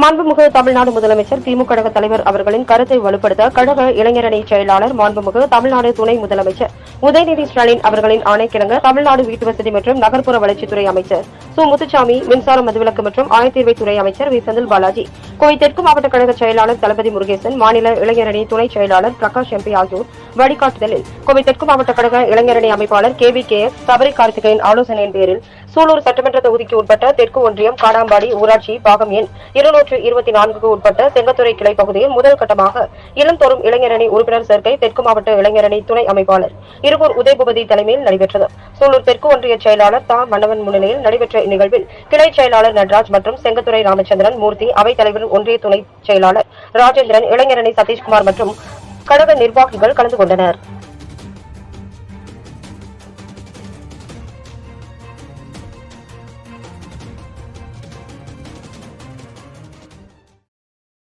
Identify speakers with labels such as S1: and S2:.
S1: மாண்புமிகு தமிழ்நாடு முதலமைச்சர் திமுக கழக தலைவர் அவர்களின் கருத்தை வலுப்படுத்த கழக இளைஞரணி செயலாளர் மாண்புமிகு தமிழ்நாடு துணை முதலமைச்சர் உதயநிதி ஸ்டாலின் அவர்களின் ஆணைக்கிணங்க தமிழ்நாடு வீட்டுவசதி மற்றும் நகர்ப்புற வளர்ச்சித்துறை அமைச்சர் சு. முத்துசாமி மின்சார மதுவிலக்கு மற்றும் ஆயத்தீர்வைத்துறை அமைச்சர் வி. செந்தில் பாலாஜி கோவை தெற்கு மாவட்ட கழக செயலாளர் தளபதி முருகேசன் மாநில இளைஞரணி துணை செயலாளர் பிரகாஷ் எம்பி ஆகியோர் வழிகாட்டுதலில் கோவை தெற்கு மாவட்ட கழக இளைஞரணி அமைப்பாளர் K. V. K. S Sabari Karthikeyan ஆலோசனையின் பேரில் சூலூர் சட்டமன்ற தொகுதிக்கு உட்பட்ட தெற்கு ஒன்றியம் காடாம்பாடி ஊராட்சி பாகம் எண் இருநூற்று இருபத்தி நான்குக்கு உட்பட்ட செங்கத்துறை கிளை பகுதியில் முதல் கட்டமாக இளந்தோறும் இளைஞரணி உறுப்பினர் சேர்க்கை தெற்கு மாவட்ட இளைஞரணி துணை அமைப்பாளர் இருகூர் உதயபூபதி தலைமையில் நடைபெற்றது. சூலூர் தெற்கு ஒன்றிய செயலாளர் தா. மன்னவன் முன்னிலையில் நடைபெற்ற இந்நிகழ்வில் கிளை செயலாளர் நடராஜ் மற்றும் செங்கத்துறை ராமச்சந்திரன் மூர்த்தி அவைத்தலைவர் ஒன்றிய துணை செயலாளர் ராஜேந்திரன் இளைஞரணி சதீஷ்குமார் மற்றும் கழக நிர்வாகிகள் கலந்து கொண்டனர்.